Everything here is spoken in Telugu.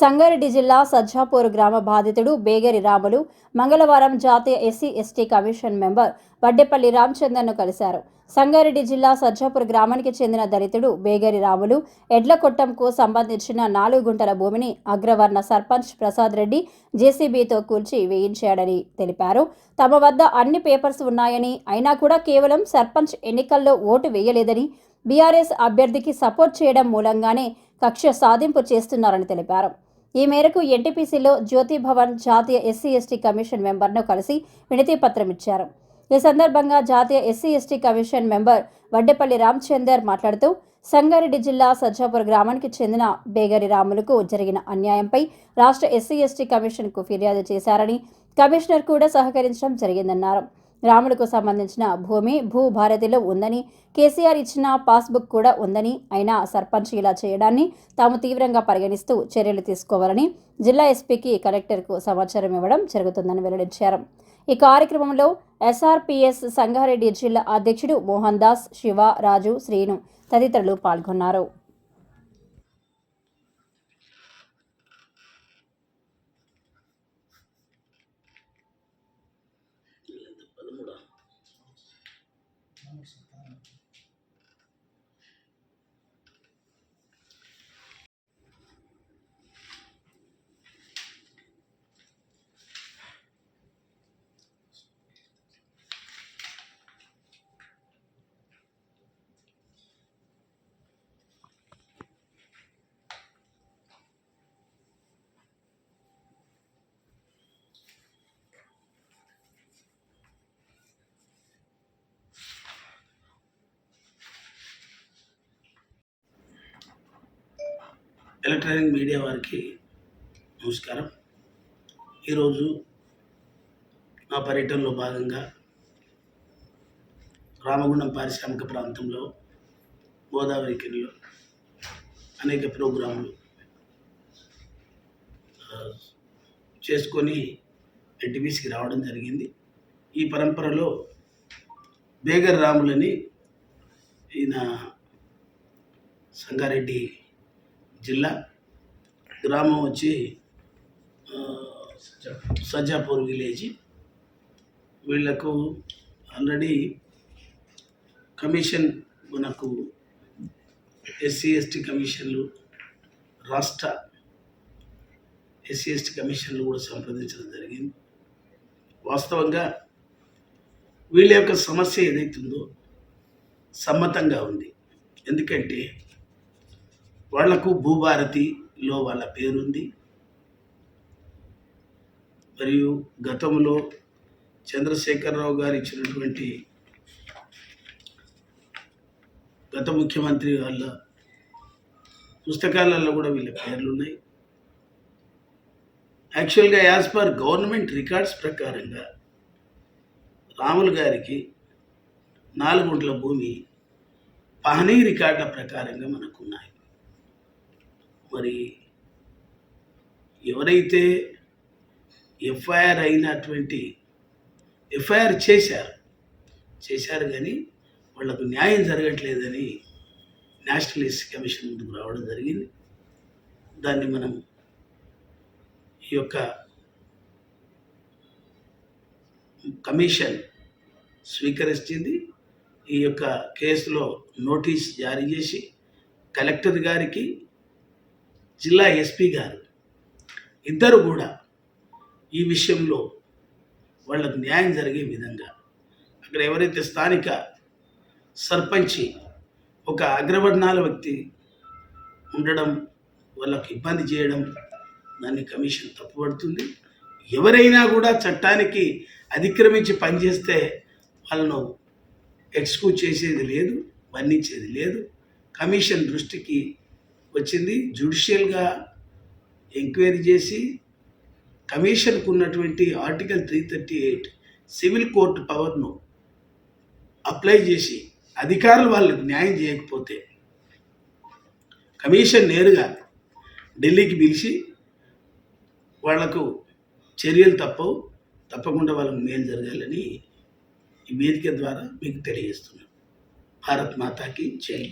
సంగారెడ్డి జిల్లా సజ్జాపూర్ గ్రామ బాధితుడు బేగరి రాములు మంగళవారం జాతీయ SC ST commission member Vaddepalli రామచందర్ను కలిశారు. సంగారెడ్డి జిల్లా సజ్జాపూర్ గ్రామానికి చెందిన దళితుడు బేగరి రాములు ఎడ్లకొట్టంకు సంబంధించిన నాలుగు గుంటల భూమిని అగ్రవర్ణ సర్పంచ్ ప్రసాద్ రెడ్డి జేసీబీతో కూల్చి వేయించాడని తెలిపారు. తమ వద్ద అన్ని పేపర్స్ ఉన్నాయని అయినా కూడా కేవలం సర్పంచ్ ఎన్నికల్లో ఓటు వేయలేదని బీఆర్ఎస్ అభ్యర్థికి సపోర్ట్ చేయడం మూలంగానే కక్ష సాధింపు చేస్తున్నారని తెలిపారు. ఈ మేరకు ఎన్టీపీసీలో జ్యోతి భవన్ జాతీయ ఎస్సీ ఎస్టీ కమిషన్ మెంబర్ను కలిసి వినతి పత్రం ఇచ్చారు. ఈ సందర్భంగా జాతీయ SC ST commission member Vaddepalli Ramchander మాట్లాడుతూ సంగారెడ్డి జిల్లా సజ్జాపూర్ గ్రామానికి చెందిన బేగరి రాములకు జరిగిన అన్యాయంపై రాష్ట్ర ఎస్సీ ఎస్టీ కమిషన్కు ఫిర్యాదు చేశారని కమిషనర్ కూడా సహకరించడం జరిగిందన్నారు. రాములకు సంబంధించిన భూమి భూ భారతిలో ఉందని కేసీఆర్ ఇచ్చిన పాస్బుక్ కూడా ఉందని అయినా సర్పంచ్ ఇలా చేయడాన్ని తాము తీవ్రంగా పరిగణిస్తూ చర్యలు తీసుకోవాలని జిల్లా ఎస్పీకి కలెక్టర్కు సమాచారం ఇవ్వడం జరుగుతుందని వెల్లడించారు. ఈ కార్యక్రమంలో ఎస్ఆర్పిఎస్ సంగారెడ్డి జిల్లా అధ్యక్షుడు మోహన్ దాస్ శివ రాజు శ్రీను తదితరులు పాల్గొన్నారు. ఎలక్ట్రానిక్ మీడియా వారికి నమస్కారం. ఈరోజు నా పర్యటనలో భాగంగా రామగుండం పారిశ్రామిక ప్రాంతంలో గోదావరి కిరిలో అనేక ప్రోగ్రాములు చేసుకొని ఎన్టీపీసీకి రావడం జరిగింది. ఈ పరంపరలో బేగర్ రాములని ఈయన సంగారెడ్డి జిల్లా గ్రామం వచ్చి సజాపూర్ విలేజ్. వీళ్ళకు ఆల్రెడీ కమిషన్ మనకు ఎస్సీ ఎస్టీ కమిషన్లు రాష్ట్ర ఎస్సీ ఎస్టీ కమిషన్లు కూడా సంప్రదించడం జరిగింది. వాస్తవంగా వీళ్ళ యొక్క సమస్య ఏదైతుందో సమ్మతంగా ఉంది. ఎందుకంటే వాళ్ళకు భూభారతిలో వాళ్ళ పేరుంది. మరియు గతంలో చంద్రశేఖరరావు గారు ఇచ్చినటువంటి గత ముఖ్యమంత్రి వాళ్ళ పుస్తకాలలో కూడా వీళ్ళ పేర్లు ఉన్నాయి యాక్చువల్గా యాజ్ పర్ గవర్నమెంట్ రికార్డ్స్ ప్రకారంగా రాములు గారికి నాలుగుంట్ల భూమి పహనీ రికార్డుల ప్రకారంగా మనకున్నాయి. మరి ఎవరైతే ఎఫ్ఐఆర్ అయినటువంటి ఎఫ్ఐఆర్ చేశారు చేశారు కానీ వాళ్ళకు న్యాయం జరగట్లేదని నేషనలిస్ట్ కమిషన్ ముందుకు రావడం జరిగింది. దాన్ని మనం ఈ యొక్క కమిషన్ స్వీకరించింది ఈ యొక్క కేసులో నోటీస్ జారీ చేసి కలెక్టర్ గారికి జిల్లా ఎస్పీ గారు ఇద్దరు కూడా ఈ విషయంలో వాళ్ళకు న్యాయం జరిగే విధంగా అక్కడ ఎవరైతే స్థానిక సర్పంచి ఒక అగ్రవర్ణాల వ్యక్తి ఉండడం వాళ్ళకు ఇబ్బంది చేయడం దాన్ని కమిషన్ తప్పుపడుతుంది. ఎవరైనా కూడా చట్టానికి అతిక్రమించి పనిచేస్తే వాళ్ళను ఎక్స్క్యూజ్ చేసేది లేదు మన్నించేది లేదు. కమిషన్ దృష్టికి వచ్చింది. జ్యుడిషియల్గా ఎంక్వైరీ చేసి కమిషన్కు ఉన్నటువంటి article three thirty eight civil court పవర్ను apply చేసి అధికారులు వాళ్ళకి న్యాయం చేయకపోతే కమిషన్ నేరుగా ఢిల్లీకి పిలిచి వాళ్ళకు చర్యలు తప్పవు. తప్పకుండా వాళ్ళకు మేలు జరగాలని ఈ వేదిక ద్వారా మీకు తెలియజేస్తున్నాను భారత్ మాతాకి జై.